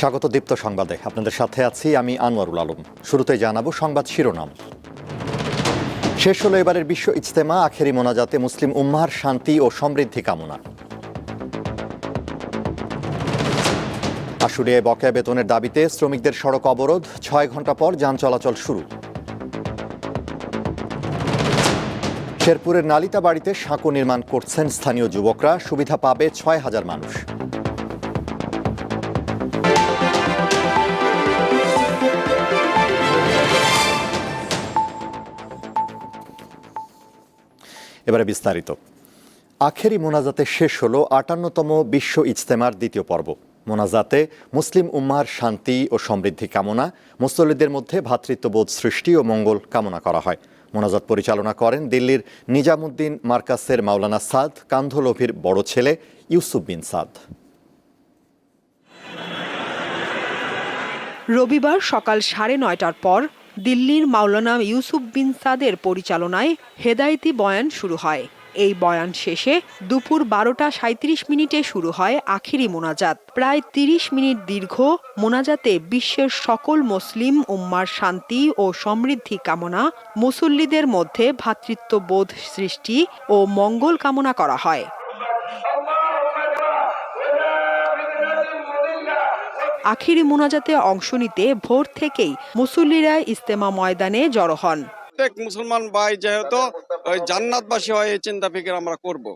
স্বাগত দীপ্ত সংবাদে। আপনাদের সাথে আছি আমি আনোয়ারুল আলম। শুরুতে জানাব সংবাদ শিরোনাম। শেষ হলো এবারের বিশ্ব ইজতেমা, আখেরি মোনাজাতে মুসলিম উম্মার শান্তি ও সমৃদ্ধি কামনা। আশুলিয়ায় বকেয়া বেতনের দাবিতে শ্রমিকদের সড়ক অবরোধ, ছয় ঘণ্টা পর যান চলাচল শুরু। শেরপুরের নালিতা বাড়িতে সাঁকো নির্মাণ করছেন স্থানীয় যুবকরা, সুবিধা পাবে ছয় হাজার মানুষ। এবারে বিস্তারিত। আখেরি মোনাজাতে শেষ হলো আটান্নতম বিশ্ব ইজতেমার দ্বিতীয় পর্ব। মোনাজাতে মুসলিম উম্মার শান্তি ও সমৃদ্ধি কামনা, মুসল্লিদের মধ্যে ভ্রাতৃত্ববোধ সৃষ্টি ও মঙ্গল কামনা করা হয়। মোনাজাত পরিচালনা করেন দিল্লির নিজামুদ্দিন মার্কাসের মাওলানা সাদ, কান্ধলভির বড় ছেলে ইউসুফ বিন সাদ। রবিবার সকাল সাড়ে নয়টার পর দিল্লির মাওলানা ইউসুফ বিন সাদের পরিচালনায় হেদায়েতি বয়ান শুরু হয়। এই বয়ান শেষে দুপুর বারোটা সাঁত্রিশ মিনিটে শুরু হয় আখিরি মোনাজাত। প্রায় তিরিশ মিনিট দীর্ঘ মোনাজাতে বিশ্বের সকল মুসলিম উম্মার শান্তি ও সমৃদ্ধি কামনা মুসল্লিদের মধ্যে ভ্রাতৃত্ববোধ সৃষ্টি ও মঙ্গল কামনা করা হয়। আখিরি মোনাজাতে অংশ নিতে ভোর থেকেই মুসল্লিরা ইস্তেমা ময়দানে জড়ো হন। প্রত্যেক মুসলমান ভাই যেহেতু ওই জান্নাতবাসী হয় এই চিন্তা ফিকির আমরা করব।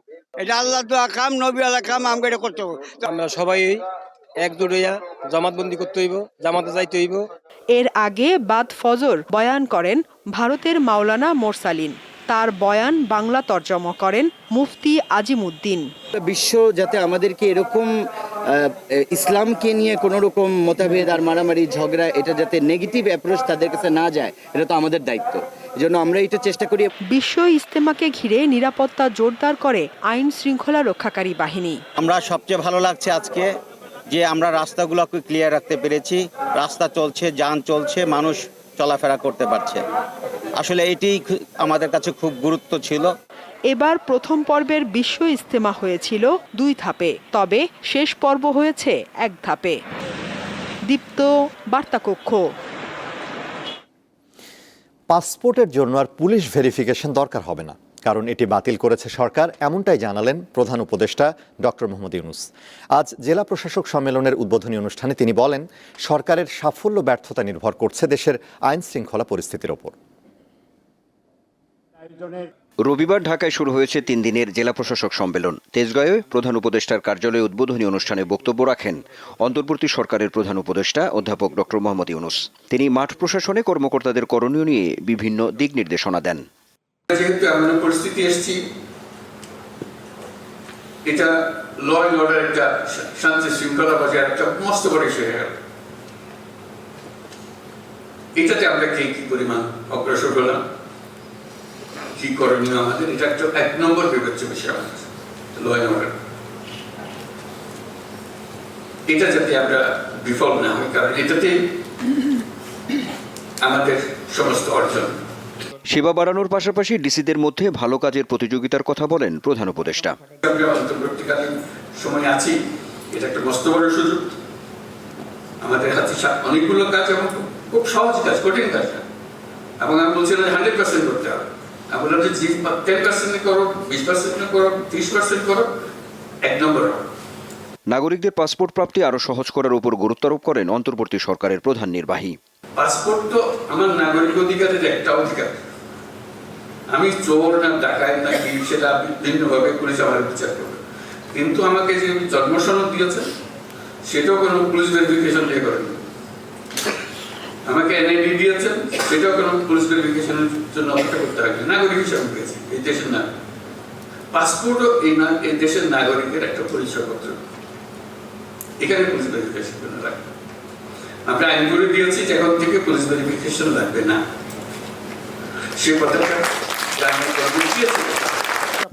এটা আল্লাহ তো কাম নবী আল্লাহ কাম আমাকে এটা করতে হবে। আমরা সবাই একজোট হইয়া জামাতবন্দি করতে হইব জামাতে যাইতে হইব। এর আগে বাদ ফজর বয়ান করেন ভারতের মাওলানা মোরসালিন। তার বয়ান বাংলা তর্জমা করেন মুফতি আজিমুদ্দিন। বিশ্ব যাতে আমাদেরকে এরকম আহ, ইসলামকে নিয়ে কোনো রকম মতভেদ আর মারামারি ঝগড়া এটা যাতে নেগেটিভ অ্যাপ্রোচ তাদের কাছে না যায় এটা তো আমাদের দায়িত্ব। জন্য আমরা এটা চেষ্টা করি। বিশ্ব ইস্তেমাকে ঘিরে নিরাপত্তা জোরদার করে আইন শৃঙ্খলা রক্ষাকারী বাহিনী। আমরা সবচেয়ে ভালো লাগছে আজকে যে আমরা রাস্তাগুলোকে ক্লিয়ার রাখতে পেরেছি। রাস্তা চলছে যান চলছে মানুষ চলাফেরা করতে পারছে। আসলে এটি আমাদের কাছে খুব গুরুত্ব ছিল। এবার প্রথম পর্বের বিশ্ব ইস্তেমা হয়েছিল দুই ধাপে তবে শেষ পর্ব হয়েছে এক ধাপে। দীপ্ত বার্তাকক্ষ। পাসপোর্টের জন্য আর পুলিশ ভেরিফিকেশন দরকার হবে না কারণ এটি বাতিল করেছে সরকার এমনটাই জানালেন প্রধান উপদেষ্টা ডক্টর মোহাম্মদ ইউনুস। আজ জেলা প্রশাসক সম্মেলনের উদ্বোধনী অনুষ্ঠানে তিনি বলেন সরকারের সাফল্য ব্যর্থতা নির্ভর করছে দেশের আইন শৃঙ্খলা পরিস্থিতির ওপর। রবিবার ঢাকায় শুরু হয়েছে তিন দিনের জেলা প্রশাসক সম্মেলন। তেজগাঁয়ে প্রধান উপদেষ্টার কার্যালয়ে উদ্বোধনী অনুষ্ঠানে বক্তব্য রাখেন অন্তর্বর্তী সরকারের প্রধান উপদেষ্টা অধ্যাপক ডক্টর মোহাম্মদ ইউনুস। তিনি মাঠ প্রশাসনে কর্মকর্তাদের করণীয় নিয়ে বিভিন্ন দিক নির্দেশনা দেন। যেহেতু এমন পরিস্থিতি এসেছি এটা ল অ্যান্ড অর্ডার একটা শান্তি শৃঙ্খলা বজায় একটা মস্ত বড় ইস্যু হয়ে গেল। এটাতে আমরা কে কি পরিমাণ অগ্রসর হলাম? কি করণীয় আমাদের? এটা একটা এক নম্বর বিবেচ্য বিষয় আমাদের। ল অ্যান্ড এটা যাতে আমরা বিফল না হই কারণ এটাতে আমাদের সমস্ত অর্জন। সেবা বাড়ানোর পাশাপাশি ডিসিদের মধ্যে ভালো কাজের প্রতিযোগিতার কথা বলেন প্রধান উপদেষ্টা। অন্তর্বর্তীকালীন সময় আছি। এটা একটা মস্ত বড় সুযোগ। আমাদের হাতে অনেকগুলো কাজ এবং খুব- সহজ কাজ কঠিন কাজ। এবং আমি বলছি হান্ড্রেড পার্সেন্ট করতে হবে। আমি বললাম যে টেন পার্সেন্ট করো বিশ পার্সেন্ট করো ত্রিশ পার্সেন্ট করো এক নম্বর নাগরিকদের পাসপোর্ট প্রাপ্তি আরও সহজ করার উপর গুরুত্বারোপ করেন অন্তর্বর্তী সরকারের প্রধান নির্বাহী। পাসপোর্ট তো আমার নাগরিক অধিকারের একটা অধিকার। আমি চোর না ডাকায় না কি সেটা ভিন্নভাবে পুলিশ আমার বিচার করবে। কিন্তু আমাকে যে জন্ম সনদ দিয়েছে সেটাও কোনো পুলিশ ভেরিফিকেশন দিয়ে করেন। আমাকে এনআইডি দিয়েছেন সেটাও কোনো পুলিশ ভেরিফিকেশনের জন্য অপেক্ষা করতে না। নাগরিক হিসাবে পেয়েছি, এই দেশের নাগরিক। পাসপোর্টও এই না, এই দেশের নাগরিকের একটা পরিচয়পত্র। এখানে পুলিশ ভেরিফিকেশন জন্য লাগবে। আমরা আইন করে দিয়েছি যে এখন থেকে পুলিশ ভেরিফিকেশন লাগবে না। সে কথাটা দিয়েছে।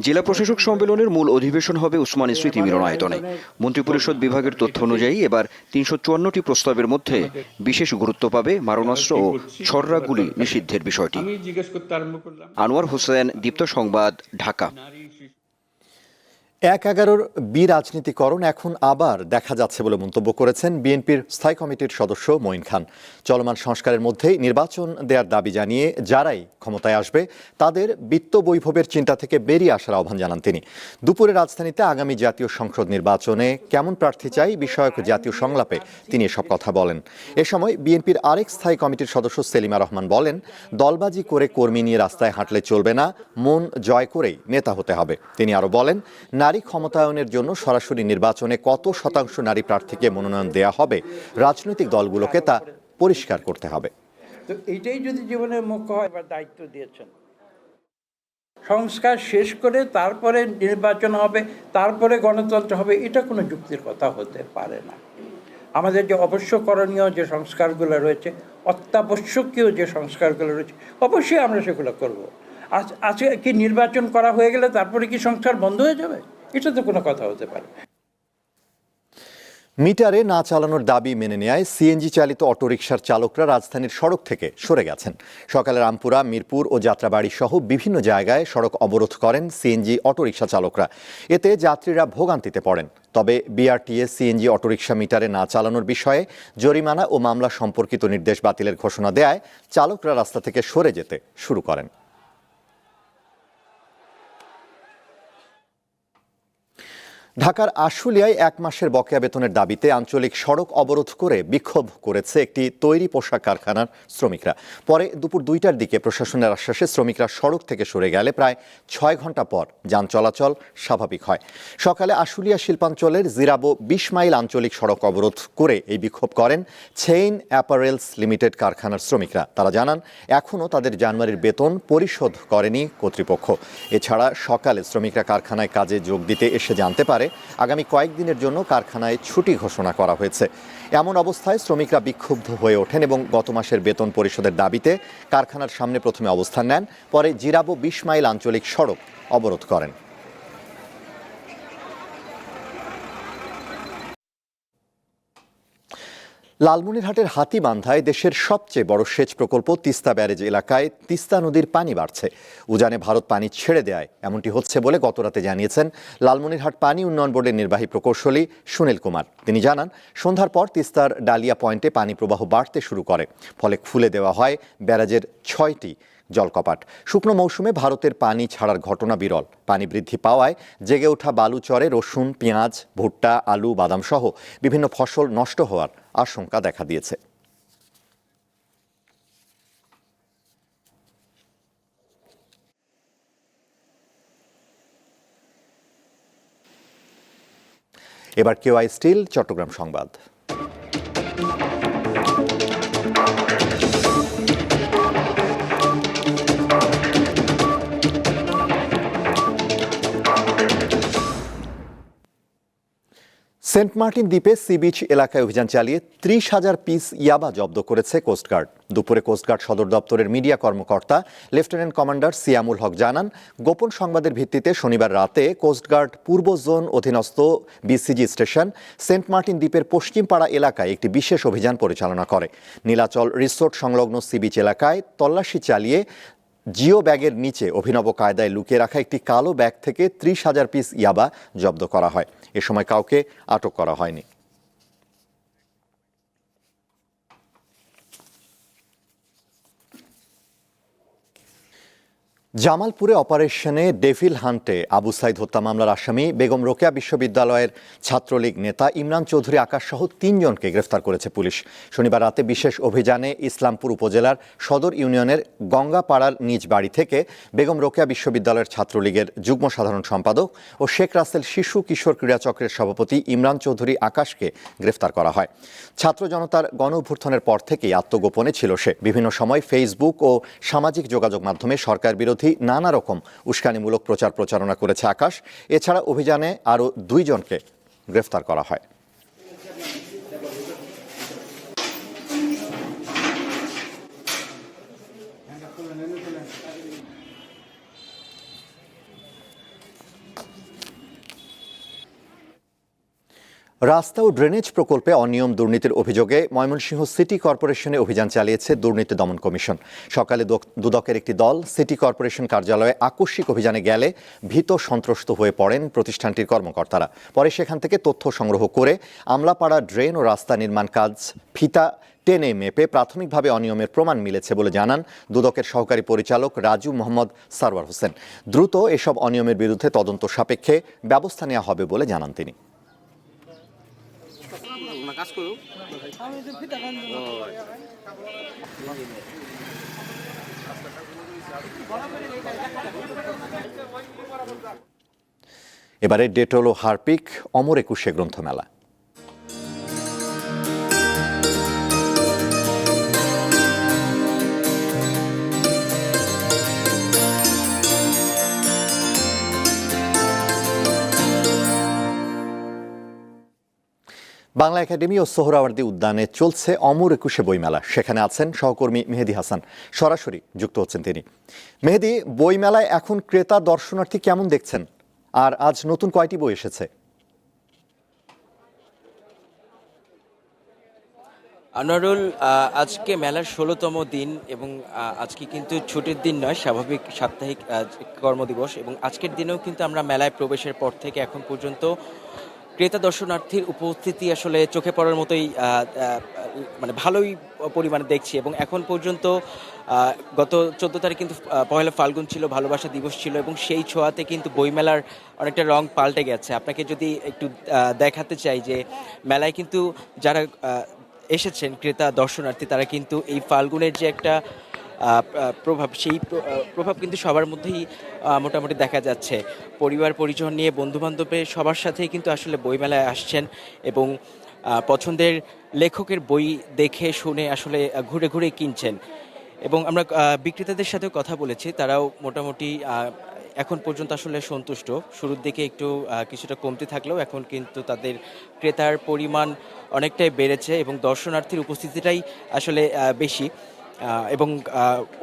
জেলা প্রশাসক সম্মেলনের মূল অধিবেশন হবে উসমানী স্মৃতি মিলনায়তনে। মন্ত্রিপরিষদ বিভাগের তথ্য অনুযায়ী এবার তিনশো চুয়ান্নটি প্রস্তাবের মধ্যে বিশেষ গুরুত্ব পাবে মারণাস্ত্র ও ছররাগুলি নিষিদ্ধের বিষয়টি। আনোয়ার হোসেন দীপ্ত সংবাদ ঢাকা। এক এগারোর বিরাজনীতিকরণ এখন আবার দেখা যাচ্ছে বলে মন্তব্য করেছেন বিএনপির স্থায়ী কমিটির সদস্য মঈন খান। চলমান সংস্কারের মধ্যেই নির্বাচন দেওয়ার দাবি জানিয়ে যারাই ক্ষমতায় আসবে, তাদের বিত্ত বৈভবের চিন্তা থেকে বেরিয়ে আসার আহ্বান জানান তিনি। দুপুরে রাজধানীতে আগামী জাতীয় সংসদ নির্বাচনে কেমন প্রার্থী চাই, বিষয়ক জাতীয় সংলাপে তিনি এসব কথা বলেন। এ সময় বিএনপির আরেক স্থায়ী কমিটির সদস্য সেলিমা রহমান বলেন, দলবাজি করে কর্মী নিয়ে রাস্তায় হাঁটলে চলবে না, মন জয় করেই নেতা হতে হবে। তিনি আরও বলেন নারী ক্ষমতায়নের জন্য সরাসরি নির্বাচনে কত শতাংশ নারী প্রার্থীকে মনোনয়ন দেয়া হবে, রাজনৈতিক দলগুলোকে তা পরিষ্কার করতে হবে। তো এইটাই যদি জীবনের মুখ্য হয় বা দায়িত্ব দিয়েছেন। সংস্কার শেষ করে তারপরে নির্বাচন হবে, তারপরে গণতন্ত্র হবে, এটা কোনো যুক্তির কথা হতে পারে না। আমাদের যে অবশ্য করণীয় যে সংস্কারগুলো রয়েছে, অত্যাবশ্যকীয় যে সংস্কারগুলো রয়েছে, অবশ্যই আমরা সেগুলো করব। আজ, আজকে কি নির্বাচন করা হয়ে গেলে তারপরে কি সংস্কার বন্ধ হয়ে যাবে? এটা তো কোনো কথা হতে পারে। মিটারে না চালানোর দাবি মেনে নেয় সিএনজি চালিত অটোরিকশার চালকরা রাজধানীর সড়ক থেকে সরে গেছেন। সকালে রামপুরা, মিরপুর ও যাত্রাবাড়ি সহ বিভিন্ন জায়গায় সড়ক অবরোধ করেন সিএনজি অটোরিকশা চালকরা। এতে যাত্রীরা ভোগান্তিতে পড়েন। তবে বিআরটিএ সিএনজি অটোরিকশা মিটারে না চালানোর বিষয়ে জরিমানা ও মামলা সম্পর্কিত নির্দেশ বাতিলের ঘোষণা দেয় চালকরা রাস্তা থেকে সরে যেতে শুরু করেন। ঢাকার আশুলিয়ায় এক মাসের বকেয়া বেতনের দাবিতে আঞ্চলিক সড়ক অবরোধ করে বিক্ষোভ করেছে একটি তৈরি পোশাক কারখানার শ্রমিকরা। পরে দুপুর দুইটার দিকে প্রশাসনের আশ্বাসে শ্রমিকরা সড়ক থেকে সরে গেলে প্রায় ছয় ঘণ্টা পর যান চলাচল স্বাভাবিক হয়। সকালে আশুলিয়া শিল্পাঞ্চলের জিরাবো বিশ মাইল আঞ্চলিক সড়ক অবরোধ করে এই বিক্ষোভ করেন চেইন অ্যাপারেলস লিমিটেড কারখানার শ্রমিকরা। তারা জানান, এখনও তাদের জানুয়ারির বেতন পরিশোধ করেনি কর্তৃপক্ষ। এছাড়া সকালে শ্রমিকরা কারখানায় কাজে যোগ দিতে এসে জানতে পারে আগামী কয়েকদিনের জন্য কারখানায় ছুটি ঘোষণা করা হয়েছে। এমন অবস্থায় শ্রমিকরা বিক্ষুব্ধ হয়ে ওঠেন এবং গত মাসের বেতন পরিশোধের দাবিতে কারখানার সামনে প্রথমে অবস্থান নেন, পরে জিরাবো বিশ মাইল আঞ্চলিক সড়ক অবরোধ করেন। লালমনিরহাটের হাতিবান্ধায় দেশের সবচেয়ে বড় সেচ প্রকল্প তিস্তা ব্যারেজ এলাকায় তিস্তা নদীর পানি বাড়ছে। উজানে ভারত পানি ছেড়ে দেয়, এমনটি হচ্ছে বলে গতরাতে জানিয়েছেন লালমনিরহাট পানি উন্নয়ন বোর্ডের নির্বাহী প্রকৌশলী সুনীল কুমার। তিনি জানান, সন্ধ্যার পর তিস্তার ডালিয়া পয়েন্টে পানি প্রবাহ বাড়তে শুরু করে, ফলে খুলে দেওয়া হয় ব্যারাজের ছয়টি জলকপাট। শুকনো মৌসুমে ভারতের পানি ছাড়ার ঘটনা বিরল। পানি বৃদ্ধি পাওয়ায় জেগে ওঠা বালুচরে রসুন, পেঁয়াজ, ভুট্টা, আলু বাদাম সহ বিভিন্ন ফসল নষ্ট হওয়ার আশঙ্কা দেখা দিয়েছে। এবার কেওয়াই স্টিল চট্টগ্রাম সংবাদ। সেন্ট মার্টিন দ্বীপে সি বিচ এলাকায় অভিযান চালিয়ে ত্রিশ হাজার পিস ইয়াবা জব্দ করেছে কোস্টগার্ড দুপুরে কোস্টগার্ড সদর দপ্তরের মিডিয়া কর্মকর্তা, লেফটেন্যান্ট কমান্ডার সিয়ামুল হক জানান, গোপন সংবাদের ভিত্তিতে শনিবার রাতে কোস্টগার্ড পূর্ব জোন অধীনস্থ বিসিজি স্টেশন সেন্ট মার্টিন দ্বীপের পশ্চিমপাড়া এলাকায় একটি বিশেষ অভিযান পরিচালনা করে। নীলাচল রিসোর্ট সংলগ্ন সি বিচ এলাকায় তল্লাশি চালিয়ে জিও ব্যাগের নিচে অভিনব কায়দায় লুকিয়ে রাখা একটি কালো ব্যাগ থেকে ত্রিশ হাজার পিস ইয়াবা জব্দ করা হয়। এ সময় কাউকে আটক করা হয়নি। জামালপুরে অপারেশনে ডেভিল হান্টে আবু সাইদ হত্যা মামলার আসামি বেগম রোকেয়া বিশ্ববিদ্যালয়ের ছাত্রলীগ নেতা ইমরান চৌধুরী আকাশ সহ তিনজনকে গ্রেফতার করেছে পুলিশ। শনিবার রাতে বিশেষ অভিযানে ইসলামপুর উপজেলার সদর ইউনিয়নের গঙ্গাপাড়ার নিজ বাড়ি থেকে বেগম রোকেয়া বিশ্ববিদ্যালয়ের ছাত্রলীগের যুগ্ম সাধারণ সম্পাদক ও শেখ রাসেল শিশু কিশোর ক্রীড়া চক্রের সভাপতি ইমরান চৌধুরী আকাশকে গ্রেফতার করা হয়। ছাত্র জনতার গণ অভ্যুত্থানের পর থেকেই আত্মগোপনে ছিল সে। বিভিন্ন সময় ফেসবুক ও সামাজিক যোগাযোগ মাধ্যমে সরকার বিরোধী নানা রকম উস্কানিমূলক প্রচার প্রচারণা করেছে আকাশ। এছাড়া অভিযানে আরও দুইজনকে গ্রেফতার করা হয়। রাস্তা ও ড্রেনেজ প্রকল্পে অনিয়ম দুর্নীতির অভিযোগে ময়মনসিংহ সিটি কর্পোরেশনে অভিযান চালিয়েছে দুর্নীতি দমন কমিশন। সকালে দুদকের একটি দল সিটি কর্পোরেশন কার্যালয়ে আকস্মিক অভিযানে গেলে ভীত সন্ত্রস্ত হয়ে পড়েন প্রতিষ্ঠানটির কর্মকর্তারা। পরে সেখান থেকে তথ্য সংগ্রহ করে আমলাপাড়া ড্রেন ও রাস্তা নির্মাণ কাজ ফিতা টেনে মেপে প্রাথমিকভাবে অনিয়মের প্রমাণ মিলেছে বলে জানান দুদকের সহকারী পরিচালক রাজু মোহাম্মদ সারওয়ার হোসেন। দ্রুত এসব অনিয়মের বিরুদ্ধে তদন্ত সাপেক্ষে ব্যবস্থা নেওয়া হবে বলে জানান তিনি। এবারে ডেটল ও হারপিক অমর একুশে গ্রন্থমেলা। বাংলা একাডেমি ও সোহরাওয়ার্দী উদ্যানে চলছে অমর একুশে বইমেলা। সেখানে আছেন সহকর্মী মেহেদি হাসান। সরাসরি যুক্ত হচ্ছেন তিনি। মেহেদি, বইমেলায় এখন ক্রেতা দর্শনার্থী কেমন দেখছেন? আর আজ নতুন কয়টি বই এসেছে? আনোয়ারুল আজকে মেলার ষোলোতম দিন এবং আজকে কিন্তু ছুটির দিন নয়, স্বাভাবিক সাপ্তাহিক কর্মদিবস এবং আজকের দিনেও কিন্তু আমরা মেলায় প্রবেশের পর থেকে এখন পর্যন্ত ক্রেতা দর্শনার্থীর উপস্থিতি আসলে চোখে পড়ার মতোই মানে ভালোই পরিমাণে দেখছি। এবং এখন পর্যন্ত গত চোদ্দ তারিখ কিন্তু পয়লা ফাল্গুন ছিল, ভালোবাসা দিবস ছিল এবং সেই ছোঁয়াতে কিন্তু বইমেলার অনেকটা রং পাল্টে গেছে। আপনাকে যদি একটু দেখাতে চাই যে মেলায় কিন্তু যারা এসেছেন ক্রেতা দর্শনার্থী, তারা কিন্তু এই ফাল্গুনের যে একটা প্রভাব, সেই প্রভাব কিন্তু সবার মধ্যেই মোটামুটি দেখা যাচ্ছে। পরিবার, পরিজন নিয়ে বন্ধু বান্ধবের সবার সাথেই কিন্তু আসলে বইমেলায় আসছেন এবং পছন্দের লেখকের বই দেখে, শুনে আসলে ঘুরে ঘুরে কিনছেন। এবং আমরা বিক্রেতাদের সাথেও কথা বলেছি, তারাও মোটামুটি এখন পর্যন্ত আসলে সন্তুষ্ট। শুরুর দিকে একটু কিছুটা কমতে থাকলেও এখন কিন্তু তাদের ক্রেতার পরিমাণ অনেকটাই বেড়েছে এবং দর্শনার্থীর উপস্থিতিটাই আসলে বেশি। এবং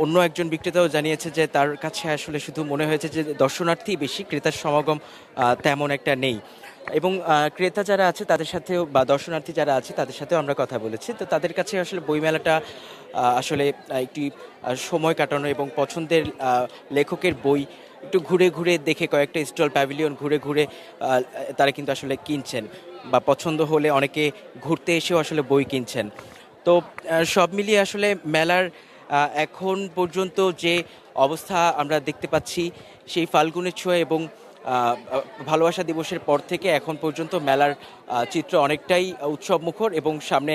অন্য একজন বিক্রেতাও জানিয়েছে যে তার কাছে আসলে শুধু মনে হয়েছে যে দর্শনার্থী বেশি, ক্রেতার সমাগম তেমন একটা নেই। এবং ক্রেতা যারা আছে তাদের সাথেও বা দর্শনার্থী যারা আছে তাদের সাথেও আমরা কথা বলেছি। তো তাদের কাছে আসলে বইমেলাটা আসলে একটি সময় কাটানো এবং পছন্দের লেখকের বই একটু ঘুরে ঘুরে দেখে কয়েকটা স্টল প্যাভিলিয়ন ঘুরে ঘুরে তারা কিন্তু আসলে কিনছেন বা পছন্দ হলে অনেকে ঘুরতে এসেও আসলে বই কিনছেন। তো সব মিলিয়ে আসলে মেলার এখন পর্যন্ত যে অবস্থা আমরা দেখতে পাচ্ছি, সেই ফাল্গুনের ছোঁয়া এবং ভালোবাসা দিবসের পর থেকে এখন পর্যন্ত মেলার চিত্র অনেকটাই উৎসব মুখর এবং সামনে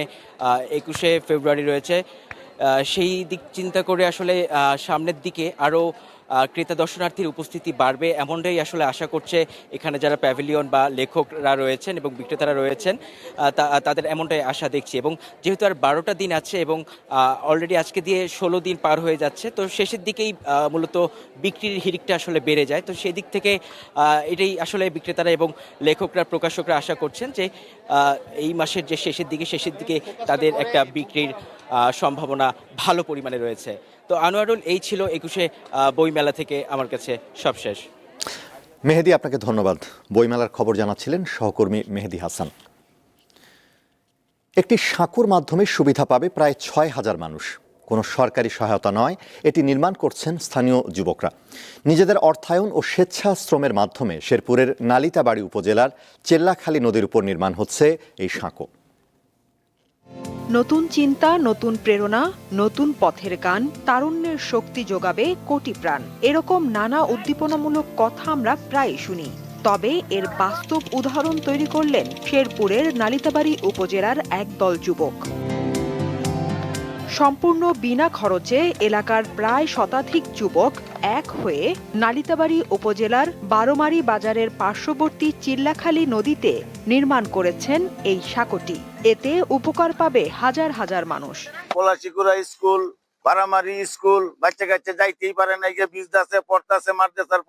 একুশে ফেব্রুয়ারি রয়েছে। সেই দিক চিন্তা করে আসলে সামনের দিকে আরও ক্রেতা দর্শনার্থীর উপস্থিতি বাড়বে এমনটাই আসলে আশা করছে এখানে যারা প্যাভিলিয়ন বা লেখকরা রয়েছেন এবং বিক্রেতারা রয়েছেন তাদের এমনটাই আশা দেখছি। এবং যেহেতু আর বারোটা দিন আছে এবং অলরেডি আজকে দিয়ে ষোলো দিন পার হয়ে যাচ্ছে, তো শেষের দিকেই মূলত বিক্রির হিরিকটা আসলে বেড়ে যায়। তো সেই দিক থেকে এটাই আসলে বিক্রেতারা এবং লেখকরা, প্রকাশকরা আশা করছেন যে এই মাসের যে শেষের দিকে শেষের দিকে তাদের একটা বিক্রির সম্ভাবনা ভালো পরিমাণে রয়েছে। তো আনোয়ারুল, এই ছিল একুশে বইমেলা থেকে আমার কাছে সবশেষ। মেহেদি, আপনাকে ধন্যবাদ। বইমেলার খবর জানাচ্ছিলেন সহকর্মী মেহেদি হাসান। একটি সাঁকুর মাধ্যমে সুবিধা পাবে প্রায় ছয় হাজার মানুষ। কোনো সরকারি সহায়তা নয়, এটি নির্মাণ করছেন স্থানীয় যুবকরা। নিজেদের অর্থায়ন ও স্বেচ্ছাশ্রমের মাধ্যমে শেরপুরের নালিতাবাড়ি উপজেলার চেল্লাখালী নদীর উপর নির্মাণ হচ্ছে এই সাঁকো। নতুন চিন্তা, নতুন প্রেরণা, নতুন পথের গান, তারুণ্যের শক্তি যোগাবে কোটি প্রাণ। এরকম নানা উদ্দীপনামূলক কথা আমরা প্রায় শুনি। তবে এর বাস্তব উদাহরণ তৈরি করলেন শেরপুরের নালিতাবাড়ি উপজেলার একদল যুবক। সম্পূর্ণ বিনা খরচে এলাকার প্রায় শতাধিক যুবক এক হয়ে নালিতাবাড়ি উপজেলার বারোমারি বাজারের পার্শ্ববর্তী চিল্লাখালী নদীতে নির্মাণ করেছেন এই সাঁকোটি। এতে উপকার পাবে হাজার হাজার মানুষ। পলাশিকুরা স্কুল বারামারি স্কুল বাচ্চা কাচ্চা যাইতেই পারে না গিয়ে বীজ দাসে পড়তাছে মারতেছে আর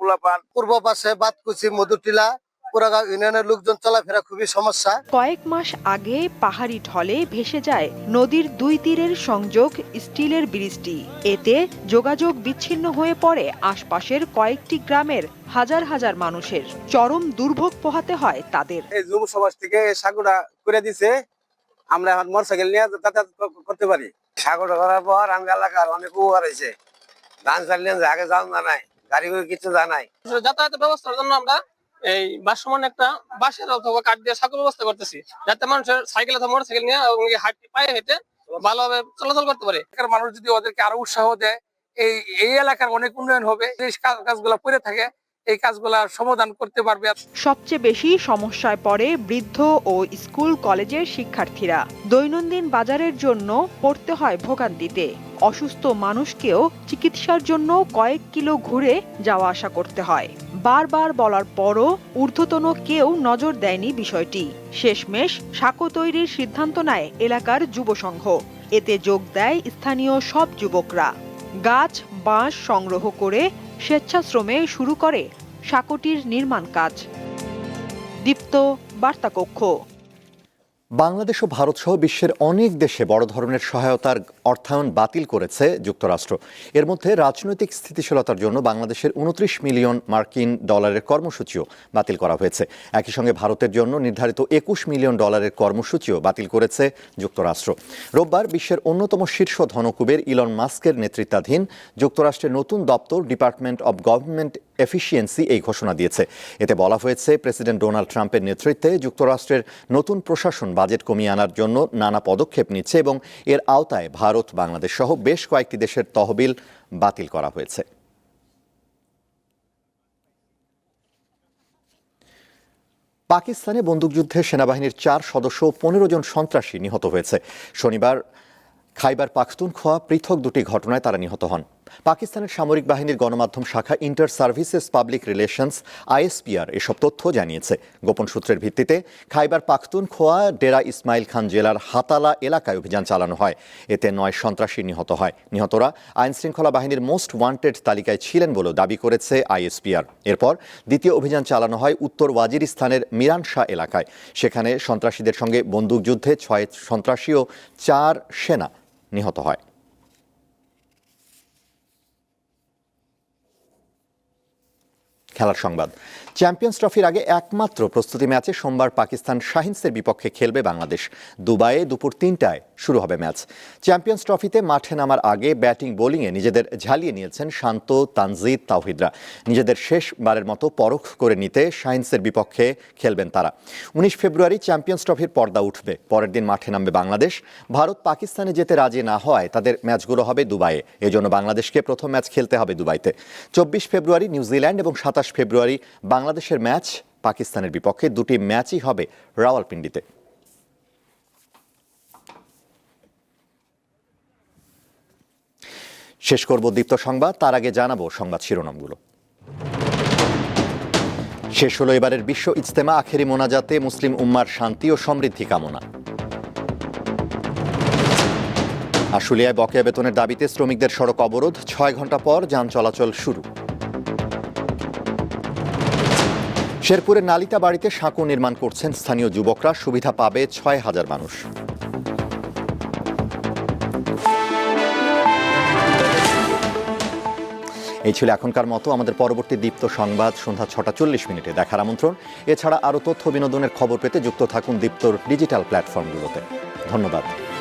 পূর্ব পাশে বাতকুচি মধুটিলা পুরাগাঁও ইউনিয়নের লোকজন চলাফেরা খুবই সমস্যা। কয়েক মাস আগে পাহাড়ি ঢলে ভেসে যায় নদীর দুই তীরের সংযোগ স্টিলের ব্রিজটি। এতে যোগাযোগ বিচ্ছিন্ন হয়ে পড়ে আশপাশের কয়েকটি গ্রামের হাজার হাজার মানুষের। চরম দুর্ভোগ পোহাতে হয় তাদের। এই যুব সমাজ থেকে সাগরটা করে দিছে। আমরা এখন মোটরসাইকেল নিয়ে যাতায়াত করতে পারি। সাগরটা করার পর আমি এলাকার অনেক উপকার হয়েছে। ধান চাল নিয়ে আগে যাওয়া জানাই গাড়ি কিছু জানাই যাতায়াতের ব্যবস্থার জন্য আমরা এই বাসমান একটা বাসের অথবা কাঠ দিয়ে সাকল ব্যবস্থা করতেছি। যাতে মানুষের সাইকেল অথবা মোটর সাইকেল নিয়ে হাঁটতে হাঁটি পায়ে হেঁটে ভালোভাবে চলাচল করতে পারে। মানুষ যদি ওদেরকে আরও উৎসাহ দেয়, এই এই এলাকার অনেক উন্নয়ন হবে যে কাজ- কাজগুলো করে থাকে এই কাজগুলা সমাধান করতে পারবে। সবচেয়ে বেশি সমস্যায় পড়ে বৃদ্ধ ও স্কুল কলেজের শিক্ষার্থীরা। দৈনন্দিন বাজারের জন্য পড়তে হয় ভোগান্তিতে। অসুস্থ মানুষকেও চিকিৎসার জন্য কয়েক কিলো ঘুরে যাওয়া আসা করতে হয়। বারবার বলার পরও ঊর্ধ্বতন কেউ নজর দেয়নি বিষয়টি। শেষমেশ সাঁকো তৈরির সিদ্ধান্ত নেয় এলাকার যুব সংঘ। এতে যোগ দেয় স্থানীয় সব যুবকরা। গাছ, বাঁশ সংগ্রহ করে স্বেচ্ছাশ্রমে শুরু করে সাঁকোটির নির্মাণ কাজ। দীপ্ত বার্তা কক্ষ বাংলাদেশ ও ভারত সহ বিশ্বের অনেক দেশে বড় ধরনের সহায়তার অর্থায়ন বাতিল করেছে যুক্তরাষ্ট্র। এর মধ্যে রাজনৈতিক স্থিতিশীলতার জন্য বাংলাদেশের উনত্রিশ মিলিয়ন মার্কিন ডলারের কর্মসূচিও বাতিল করা হয়েছে। একই সঙ্গে ভারতের জন্য নির্ধারিত একুশ মিলিয়ন ডলারের কর্মসূচিও বাতিল করেছে যুক্তরাষ্ট্র। রোববার বিশ্বের অন্যতম শীর্ষ ধনকুবের ইলন মাস্কের নেতৃত্বাধীন যুক্তরাষ্ট্রের নতুন দপ্তর ডিপার্টমেন্ট অব গভর্নমেন্ট এফিসিয়েন্সি এই ঘোষণা দিয়েছে। এতে বলা হয়েছে, প্রেসিডেন্ট ডোনাল্ড ট্রাম্পের নেতৃত্বে যুক্তরাষ্ট্রের নতুন প্রশাসন বাজেট কমিয়ে আনার জন্য নানা পদক্ষেপ নিচ্ছে এবং এর আওতায় ভারত, বাংলাদেশ সহ বেশ কয়েকটি দেশের তহবিল বাতিল করা হয়েছে। পাকিস্তানে বন্দুকযুদ্ধে সেনাবাহিনীর চার সদস্য পনেরো জন সন্ত্রাসী নিহত হয়েছে। শনিবার খাইবার পাখতুনখোয়া পৃথক দুটি ঘটনায় তারা নিহত হন। পাকিস্তানের সামরিক বাহিনীর গণমাধ্যম শাখা inter services public relations ISPR এসব তথ্য জানিয়েছে। গোপন সূত্রের ভিত্তিতে খাইবার পাখতুনখোয়া, ডেরা ইসমাইল খান জেলার হাতালা এলাকায় অভিযান চালানো হয়। এতে নয় সন্ত্রাসী নিহত হয়। নিহতরা আইন শৃঙ্খলা বাহিনীর মোস্ট ওয়ান্টেড তালিকায় ছিলেন বলেও দাবি করেছে আইএসপিআর এরপর দ্বিতীয় অভিযান চালানো হয় উত্তর ওয়াজিরিস্তানের মিরান শাহ এলাকায়। সেখানে সন্ত্রাসীদের সঙ্গে বন্দুকযুদ্ধে ছয় সন্ত্রাসী ও চার সেনা নিহত হয়। খেলার সংবাদ। চ্যাম্পিয়ন্স ট্রফির আগে একমাত্র প্রস্তুতি ম্যাচে সোমবার পাকিস্তান শাহিনসের বিপক্ষে খেলবে বাংলাদেশ। দুবাইয়ে দুপুর তিনটায় শুরু হবে ম্যাচ। চ্যাম্পিয়ন্স ট্রফিতে মাঠে নামার আগে ব্যাটিং, বোলিংয়ে নিজেদের ঝালিয়ে নিয়েছেন শান্ত, তানজিদ, তাওহিদরা। নিজেদের শেষবারের মতো পরখ করে নিতে শাহিনসের বিপক্ষে খেলবেন তারা। উনিশ ফেব্রুয়ারি চ্যাম্পিয়ন্স ট্রফির পর্দা উঠবে। পরের দিন মাঠে নামবে বাংলাদেশ। ভারত পাকিস্তানে যেতে রাজি না হয় তাদের ম্যাচগুলো হবে দুবাইয়ে। এজন্য বাংলাদেশকে প্রথম ম্যাচ খেলতে হবে দুবাইতে। চব্বিশ ফেব্রুয়ারি নিউজিল্যান্ড এবং সাতাশ ফেব্রুয়ারি বাংলাদেশের ম্যাচ, পাকিস্তানের বিপক্ষে দুটি ম্যাচই হবে রাওয়ালপিন্ডিতে। শেষ করব দীপ্ত সংবাদ, তার আগে জানাব সংবাদ শিরোনামগুলো। শেষ হলো এবারের বিশ্ব ইজতেমা, আখেরি মোনাজাতে মুসলিম উম্মার শান্তি ও সমৃদ্ধি কামনা। আশুলিয়ায় বকেয়া বেতনের দাবিতে শ্রমিকদের সড়ক অবরোধ, ছয় ঘণ্টা পর যান চলাচল শুরু। শেরপুরের নালিতা বাড়িতে সাঁকো নির্মাণ করছেন স্থানীয় যুবকরা। সুবিধা পাবে ছয় হাজার মানুষ। এই ছিল এখনকার মতো। আমাদের পরবর্তী দীপ্ত সংবাদ সন্ধ্যা ছটা চল্লিশ মিনিটে। দেখার আমন্ত্রণ। এছাড়া আরও তথ্য বিনোদনের খবর পেতে যুক্ত থাকুন দীপ্তর ডিজিটাল প্ল্যাটফর্মগুলোতে। ধন্যবাদ।